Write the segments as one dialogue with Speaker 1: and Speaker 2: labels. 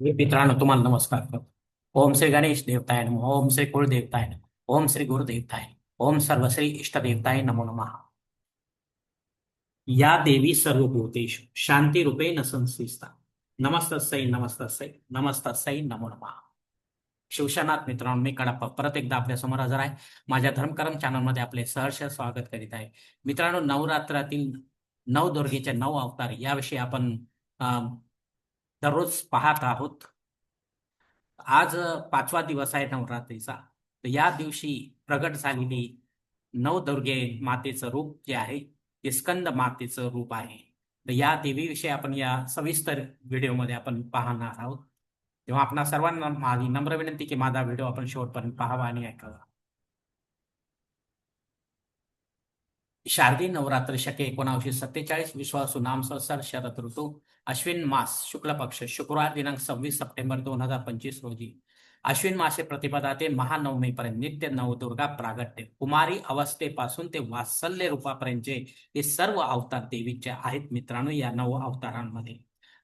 Speaker 1: मित्रांनो तुम्हाला नमस्कार करतो. ओम श्री गणेश देवताय नमः ओम श्री कुलदेवताय नमः ओम श्री गुरुदेवताय नमः. ओम सर्वश्री इष्टदेवताय नमो नमः. या देवी सर्व भूतेश शांती रूपे रूपेण संस्थिता नमस्तस्यै नमस्तस्यै नमस्तस्यै नमो नमः. शिवशनाथ मित्रांनो मी कडप्पा परत एकदा आपल्यासमोर हजर आहे. माझ्या धर्मकर्म चॅनलमध्ये आपले सहर्ष स्वागत करीत आहे. मित्रांनो नवरात्रातील नऊ दुर्गेचे नऊ अवतार याविषयी आपण अं, दररोज पाहत आहोत. आज पाचवा दिवस आहे नवरात्रीचा. तर या दिवशी प्रगट झालेली नवदुर्गे मातेचं रूप जे आहे ते स्कंद मातेचं रूप आहे. तर या देवीविषयी आपण या सविस्तर व्हिडिओमध्ये आपण पाहणार आहोत. तेव्हा आपणा सर्वांना माझी नम्र विनंती की माझा व्हिडिओ आपण शेवटपर्यंत पाहावा आणि ऐकावा. शारदी नवरात्र शके एकोणावीसशे सत्तेचाळीस विश्वासू नाम संसार शरद ऋतू अश्विन मास शुक्ल पक्ष शुक्रवार दिनांक सव्वीस सप्टेंबर दोन हजार पंचवीस रोजी. अश्विन मासे प्रतिपदा ते महानवमीपर्यंत नित्य नवदुर्गा प्रागट्य. कुमारी अवस्थेपासून ते वात्सल्य रूपापर्यंतचे हे सर्व अवतार देवीचे आहेत मित्रांनो या नव अवतारांमध्ये.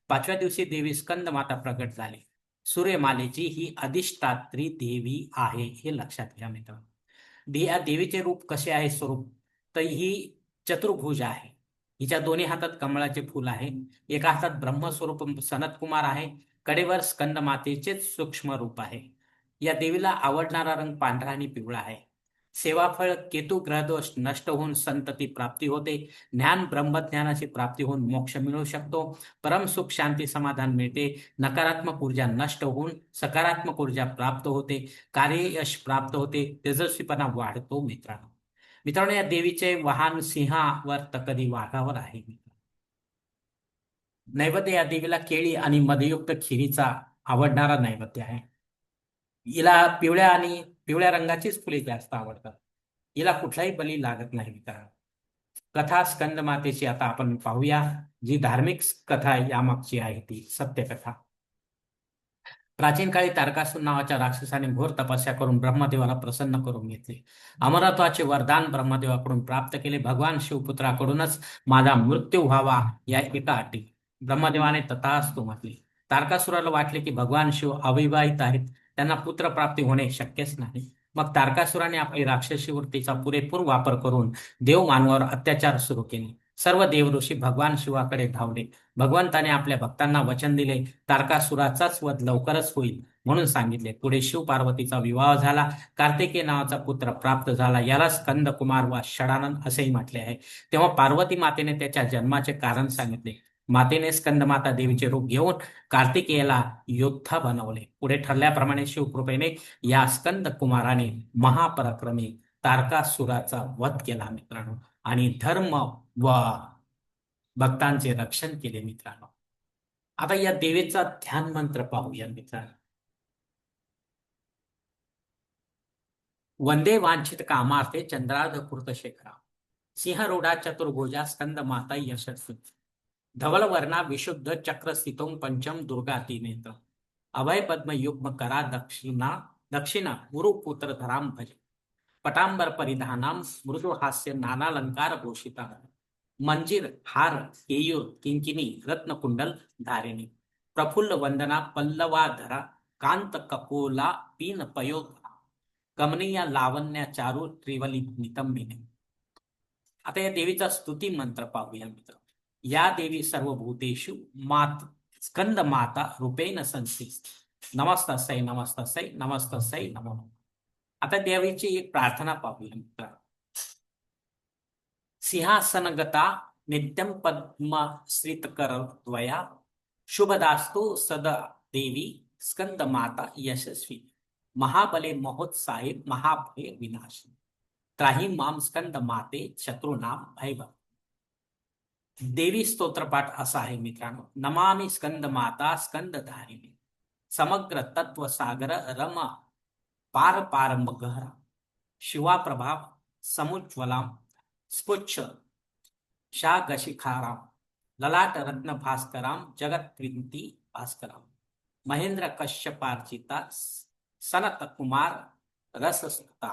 Speaker 1: पाचव्या दिवशी देवी स्कंद माता प्रगट झाली. सूर्यमालेची ही अधिष्ठात्री देवी आहे हे लक्षात घ्या मित्रांनो. या देवीचे रूप कसे आहे स्वरूप? तर ही चतुर्भुज आहे. हिच्या दोन्ही हातात कमळाचे फूल आहे. एका हातात ब्रह्मस्वरूप सनत कुमार आहे. कडेवर स्कंद मातेचेच सूक्ष्म रूप आहे. या देवीला आवडणारा रंग पांढरा आणि पिवळा आहे. सेवाफळ केतू ग्रहदोष नष्ट होऊन संतती प्राप्ती होते. ज्ञान ब्रह्मज्ञानाची प्राप्ती होऊन मोक्ष मिळू शकतो. परम सुख शांती समाधान मिळते. नकारात्मक ऊर्जा नष्ट होऊन सकारात्मक ऊर्जा प्राप्त होते. कार्ययश प्राप्त होते. तेजस्वीपणा वाढतो मित्रांनो. मित्रांनो या देवीचे वाहन सिंहावर तर कधी वाघावर आहे. नैवेद्य या देवीला केळी आणि मधयुक्त खिरीचा आवडणारा नैवेद्य आहे. हिला पिवळ्या आणि पिवळ्या रंगाचीच फुले जास्त आवडतात. हिला कुठलाही बली लागत नाही मित्रांनो. कथा स्कंद मातेची आता आपण पाहूया जी धार्मिक कथा यामागची आहे ती सत्यकथा. प्राचीन काळी तारकासूर नावाच्या राक्षसाने घोर तपस्या करून ब्रह्मदेवाला प्रसन्न करून घेतले. अमरत्वाचे वरदान ब्रह्मदेवाकडून प्राप्त केले. भगवान शिवपुत्राकडूनच माझा मृत्यू व्हावा या एका अटी. ब्रह्मदेवाने तथास्तु म्हटले. तारकासुराला वाटले की भगवान शिव अविवाहित आहेत. त्यांना पुत्र प्राप्ती होणे शक्यच नाही. मग तारकासुराने आपली राक्षसी वृत्तीचा पुरेपूर वापर करून देव मानवावर अत्याचार सुरू केले. सर्व देवऋषी भगवान शिवाकडे धावले. भगवंताने आपल्या भक्तांना वचन दिले. तारकासुराचाच वध लवकरच होईल म्हणून सांगितले. पुढे शिव पार्वतीचा विवाह झाला. कार्तिकेय नावाचा पुत्र प्राप्त झाला. याला स्कंद कुमार वा षडानंद असेही म्हटले आहे. तेव्हा पार्वती मातेने त्याच्या जन्माचे कारण सांगितले. मातेने स्कंदमाता देवीचे रूप घेऊन कार्तिकेयला योद्धा बनवले. पुढे ठरल्याप्रमाणे शिवकृपेने या स्कंद कुमाराने महापराक्रमी तारकासुराचा वध केला मित्रांनो. आणि धर्म व भक्तांचे रक्षण केले मित्रांनो. आता या देवीचा ध्यान मंत्र पाहूया मित्रांनो. वंदे वांछित कामार्थे चंद्रार्ध कृत शेखरा. सिंहरूढा चतुर्भुजा स्कंद माता यशस्वी. धवल वर्णा विशुद्ध चक्र स्थितों पंचम दुर्गा नेत्र अभय पद्म युग्म करा दक्षिणा दक्षिणा गुरुपुत्र धराम भज. पटांबर परिधानाम मृदु हास्य नानालंकार भूषिता मंजिर हार केयूर किंकिनी रत्नकुंडल धारिणी प्रफुल्ल वंदना पल्लवाधरा कांत कपोला पीन पयोधरा कमनीय लावण्या चारू त्रिवली नितंबिने। आता या देवीचा स्तुती मंत्र पाहूया मित्र। या देवी सर्व भूतेषु मात स्कंद माता रूपेण संस्थित सै नमस्तस्यै सै नमो नमः. आता देवीची एक प्रार्थना पाहूया सिंहासनगता नित्यम पद्म श्रितकर द्वया शुभदास्तु सदा देवी स्कंद माता यशस्वी. महाबले महोत्साहे महाभय विनाशी. त्राही माम स्कंद माते शत्रुनाम भैभ देवी स्तोत्रपाठ असा आहे मित्रांनो. नमामि स्कंद माता स्कंद धारिणी समग्र तत्व सागर रमा पार पार गहरा शिवा प्रभाव समुज्वलाम स्पुच्छ शागशिखाराम ललाट रत्न भास्कराम जगत क्रिंती भास्कराम, महेंद्र कश्यपार्चिता सनत कुमार रससुता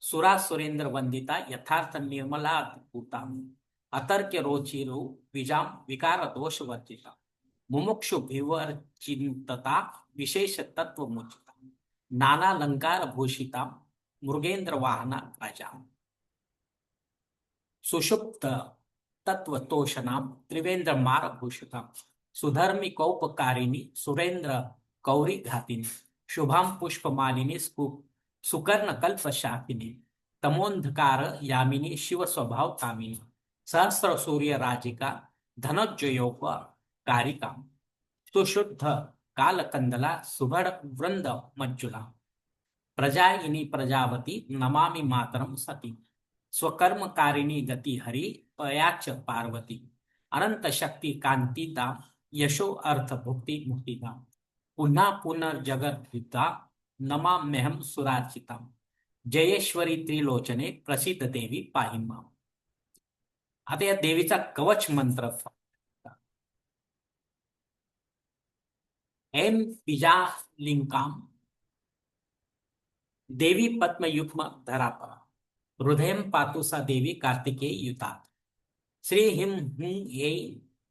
Speaker 1: सुरा सुरेंद्र वंदिता, यथार्थ निर्मला पूता अतर्क्य रोचिरू विजाम, विकार दोष वर्जिता मुमुक्षुभिवर चिंतता विशेष तत्व मुचिता नानालंकार भूषिता मृगेंद्र वाहना राजा। सुषुप्त तत्वतोषणाम त्रिवेंद्र मार भूषिता सुधर्मी कौपकारिणी सुरेंद्र कौरी घातिनी। शुभाम पुष्पमालिनी सुकर्ण सुकर्ण कल्पशाकिनी। तमोंधकार यामिनी शिव स्वभाव कामिनी। सहस्र सूर्य राजिका धनज्जयोप कारिका सुशुद्ध कालकंदला सुभड वृंद मज्जुला। प्रजायिनी प्रजावती नमामि मातरम सती। स्वकर्मकारिणी गती हरी पयाच पार्वती। अनंत शक्ती कांतीता यशो अर्थ भुक्ती मुक्तिदा पुन्हा पुनर्जगद्धिता नमाम्यहम सुरार्चिता जयेश्वरी त्रिलोचने प्रसिद्ध देवी पाहिमा आता या देवीचा कवच मंत्र एम पिजा लिंकाम देवी पद्मयुग्म धरापरा हृदय पातु सा देवी कार्तिकेय युतात। श्री हिम हुं ये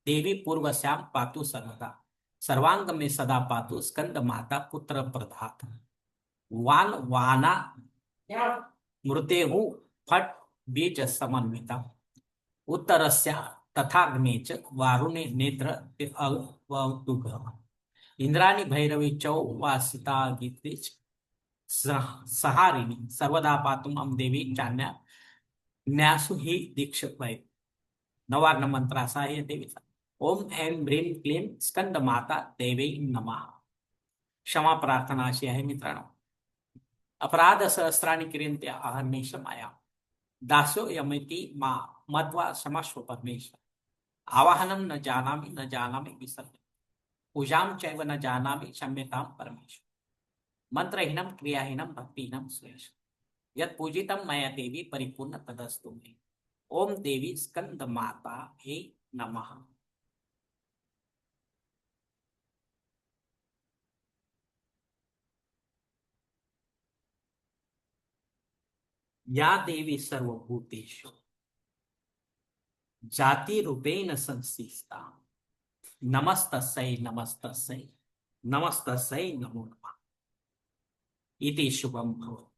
Speaker 1: देवी पूर्वश्याम पातु सर्वदा सर्वांग में सदा पातु स्कंद माता पुत्र प्रधात। वान वाना मृतेहु फट बीज समन्विता। उत्तरस्य तथाग्ने च वारुणे नेत्र अवतुघ इंद्राणी भैरवी चौवासिता गीतेच सहारिणी। सर्वदा पातुम अम देवी चान्या न्यासु ही दीक्ष वै। नवार्ण मंत्र असा आहे देवीचा ओम ऐम ह्रीम क्लीम स्कंद माता देवी नमा। क्षमा प्रार्थना अशी आहे मित्रांनो। अपराध सहस्राणी क्रियंते अहर्निश माया। दासो यमती मा मध्वा क्षमाश्व परमेश्वर। आवाहनम न जानामि न जानामि विसर्जन पूजाम चैव न जानामि क्षम्यताम परमेश्वर। मंत्रहीनम क्रियाहीनम भक्तिहीनम सुरेश। यत पूजितम मया देवी परिपूर्ण तदस्तु मे। ओम देवी स्कंद माता हे नमः। या देवी सर्वभूतेषु जातिरूपेण संस्थिता ನಮಸ್ತಸೈ ನಮಸ್ತಸೈ. ನಮಸ್ತಸೈ ನಮೋ ನಮಃ. ಇತಿ ಶುಭಂ ಭವತು.